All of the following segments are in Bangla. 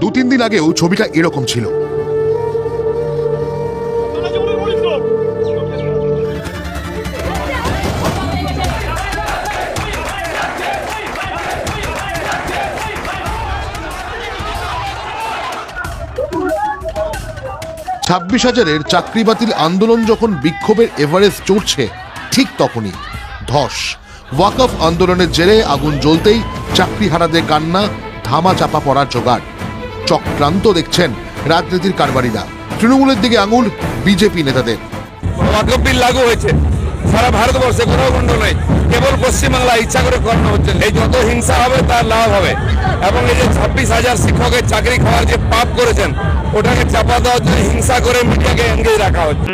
দু তিন দিন আগেও ছবিটা এরকম ছিল। ছাব্বিশ হাজারের চাকরি বাতিল আন্দোলন যখন বিক্ষোভের এভারেস্ট চড়ছে, ঠিক তখনই ধস। ওয়াকফ আন্দোলনের জেরে আগুন জ্বলতেই চাকরিহারাদের কান্না ধামা চাপা পড়ার জোগাড়। চক্রান্ত দেখছেন রাজনীতির কারবারিরা। তৃণমূলের দিকে আঙুল বিজেপি নেতাদের। বিল লাগু হয়েছে। সারা ভারতবর্ষে গণ্ড নেই কেবল পশ্চিমবাংলা ইচ্ছা করে করানো হচ্ছে। এই যত হিংসা হবে তার লাভ হবে। এবং এই যে ছাব্বিশ হাজার শিক্ষকের চাকরি খাওয়ার যে পাপ করেছেন ওটাকে চাপা দেওয়ার জন্য হিংসা করে মিডিয়াকে এঙ্গেজ রাখা হচ্ছে।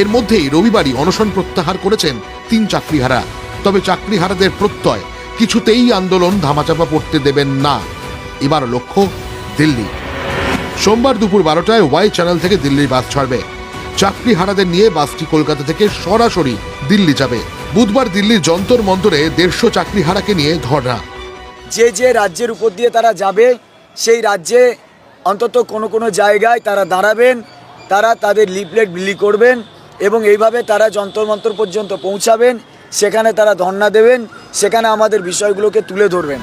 এর মধ্যেই রবিবারই অনশন প্রত্যাহার করেছেন তিন চাকরিহারা। তবে চাকরিহারাদের প্রত্যয় কিছুতেই আন্দোলন ধামাচাপা পড়তে দেবেন না। এবার লক্ষ্য দিল্লি। সোমবার দুপুর বারোটায় ওয়াই চ্যানেল থেকে দিল্লির বাস ছাড়বে। চাকরি হারাদের নিয়ে বাসটি কলকাতা থেকে সরাসরি দিল্লি যাবে। বুধবার দিল্লির যন্তর মন্তরে দেড়শো চাকরি হারাকে নিয়ে ধর্ণা। যে যে রাজ্যের উপর দিয়ে তারা যাবে, সেই রাজ্যে অন্তত কোনো কোনো জায়গায় তারা দাঁড়াবেন, তারা তাদের লিফলেট বিলি করবেন এবং এইভাবে তারা যন্তর মন্তর পর্যন্ত পৌঁছাবেন, সেখানে তারা ধর্ণা দেবেন, সেখানে আমাদের বিষয়গুলোকে তুলে ধরবেন।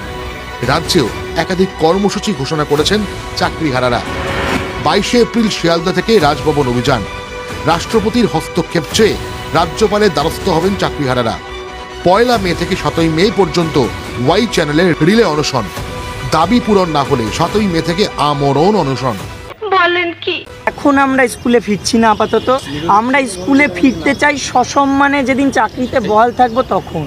রাজ্যেও একাধিক কর্মসূচি ঘোষণা করেছেন চাকরিহারারা। বাইশে এপ্রিল শিয়ালদা থেকে রাজভবন অভিযান। রাষ্ট্রপতির হস্তক্ষেপ চেয়ে রাজ্যপালের দ্বারস্থ হবেন চাকরিহারারা। পয়লা মে থেকে সাতই মে পর্যন্ত ওয়াই চ্যানেলের রিলে অনশন। দাবি পূরণ না হলে সাতই মে থেকে আমরণ অনশন। বলেন কি? এখন আমরা স্কুলে ফিরছি না আপাতত। আমরা স্কুলে ফিরতে চাই সসম্মানে যেদিন চাকরিতে বহাল থাকব তখন।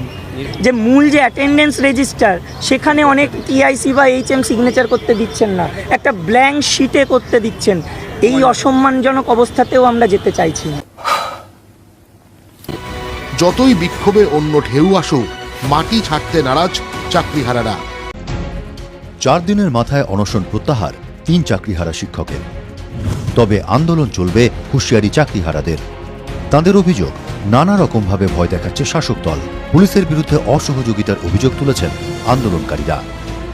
যে মূল যে অ্যাটেন্ডেন্স রেজিস্টার সেখানে অনেক টিআইসি বা এইচ এম সিগনেচার করতে দিচ্ছেন না। একটা ব্ল্যাঙ্ক শিটে করতে দিচ্ছেন। এই অসম্মানজনক অবস্থাতেও আমরা যেতে চাইছি যতই বিক্ষোভে অন্য ঢেউ আসুক মাটি ছাড়তে নারাজ চাকরিহারারা। চার দিনের মাথায় অনশন প্রত্যাহার তিন চাকরিহারা শিক্ষকের। তবে আন্দোলন চলবে হুঁশিয়ারি চাকরিহারাদের। তাদের অভিযোগ নানা রকমভাবে ভয় দেখাচ্ছে শাসক দল পুলিশের বিরুদ্ধে অসহযোগিতার অভিযোগ তুলেছেন আন্দোলনকারীরা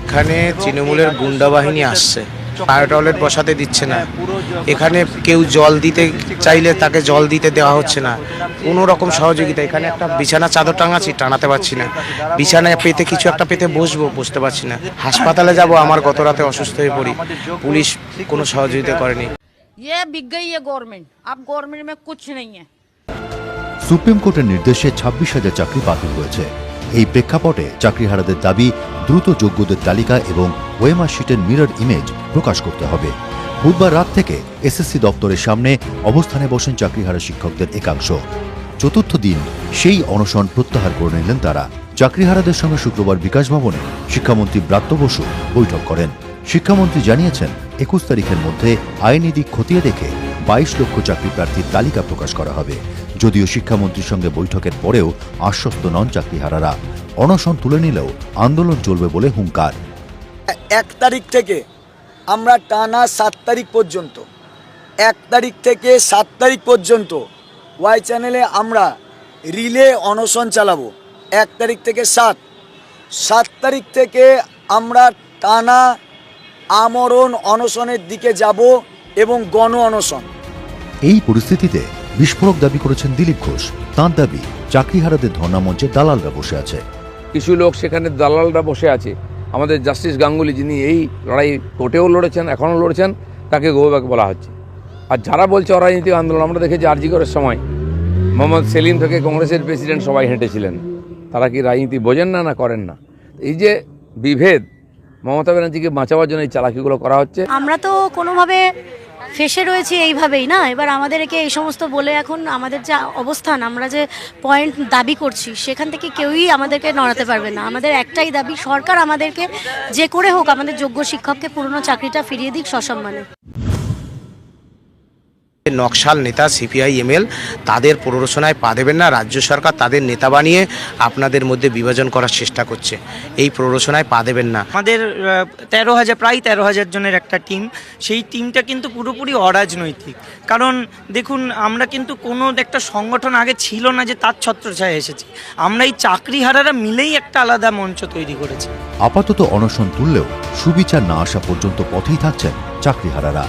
এখানে তৃণমূলের গুন্ডা বাহিনী আসছে ফায়ার টয়লেট বসাতে দিচ্ছে না এখানে কেউ জল দিতে চাইলে তাকে জল দিতে দেওয়া হচ্ছে না কোনো রকম সহযোগিতা এখানে একটা বিছানা চাদর টাঙাচ্ছি টানাতে পারছি না বিছানায় পেতে কিছু একটা পেতে বসবো বসতে পারছি না হাসপাতালে যাব আমার গত রাতে অসুস্থ হয়ে পড়ি পুলিশ কোনো সহযোগিতা করেনি ये बिक गई है गवर्नमेंट अब गवर्नमेंट में कुछ नहीं है সুপ্রিম কোর্টের নির্দেশে ছাব্বিশ হাজার চাকরি বাতিল হয়েছে। এই প্রেক্ষাপটে চাকরিহারাদের দাবি, দ্রুত যোগ্যদের তালিকা এবং ওয়েমার শিটের মিরর ইমেজ প্রকাশ করতে হবে। বুধবার রাত থেকে এসএসসি দপ্তরের সামনে অবস্থানে বসেন চাকরিহারা শিক্ষকদের একাংশ। চতুর্থ দিন সেই অনশন প্রত্যাহার করে নিলেন তারা। চাকরিহারাদের সঙ্গে শুক্রবার বিকাশ ভবনে শিক্ষামন্ত্রী ব্রাত্য বসু বৈঠক করেন। শিক্ষামন্ত্রী জানিয়েছেন, একুশ তারিখের মধ্যে আইনি দিক খতিয়ে দেখে বাইশ লক্ষ চাকরি প্রার্থীর তালিকা প্রকাশ করা হবে। যদিও শিক্ষামন্ত্রীর সঙ্গে বৈঠকের পরেও আশ্বস্ত নন চাকরিহারারা। অনশন তুলে নিলেও আন্দোলন চলবে বলে হুঙ্কার। এক তারিখ থেকে আমরা টানা সাত তারিখ পর্যন্ত এক তারিখ থেকে সাত তারিখ পর্যন্ত ওয়াই চ্যানেলে আমরা রিলে অনশন চালাবো। এক তারিখ থেকে সাত সাত তারিখ থেকে আমরা টানা আমরণ অনশনের দিকে যাব এবং গণ অনশন। এই পরিস্থিতিতে বিস্ফোরক দাবি করেছেন দিলীপ ঘোষ। তাঁর দাবি চাকরিহারাদের ধর্ণামঞ্চে দালালরা বসে আছে। কিছু লোক সেখানে দালালরা বসে আছে। আমাদের জাস্টিস গাঙ্গুলি যিনি এই লড়াই কোর্টেও লড়েছেন এখনও লড়েছেন তাকে গোব্যাক বলা হচ্ছে। আর যারা বলছে অরাজনৈতিক আন্দোলন আমরা দেখেছি আরজিকরের সময় মোহাম্মদ সেলিম থেকে কংগ্রেসের প্রেসিডেন্ট সবাই হেঁটেছিলেন। তারা কি রাজনীতি বোঝেন না না করেন না? এই যে বিভেদ মমতা ব্যানার্জিকে বাঁচাবার জন্য এই চালাকিগুলো করা হচ্ছে। আমরা তো কোনোভাবে ফেসে রয়েছি এইভাবেই, না? এবার আমাদেরকে এই সমস্ত বলে এখন আমাদের যা অবস্থান, আমরা যে পয়েন্ট দাবি করছি, সেখান থেকে কেউই আমাদেরকে নড়াতে পারবে না। আমাদের একটাই দাবি, সরকার আমাদেরকে যে করে হোক, আমাদের যোগ্য শিক্ষককে পুরনো চাকরিটা ফিরিয়ে দিক সসম্মানে। নকশাল নেতা সিপিআই এমএল তাদের প্ররোচনায় পা দেবেন না। রাজ্য সরকার তাদের নেতা বানিয়ে আপনাদের মধ্যে বিভাজন করার চেষ্টা করছে। এই প্ররোচনায় পা দেবেন না। আমাদের তেরো হাজার প্রায় তেরো হাজার জনের একটা টিম। সেই টিমটা কিন্তু পুরোপুরি অরাজনৈতিক। কারণ দেখুন আমরা কিন্তু কোনো একটা সংগঠন আগে ছিল না যে তার ছত্রছায়া এসেছে। আমরা এই চাকরিহারারা মিলেই একটা আলাদা মঞ্চ তৈরি করেছি। আপাতত অনশন তুললেও সুবিচার না আসা পর্যন্ত পথেই থাকছেন চাকরিহারারা।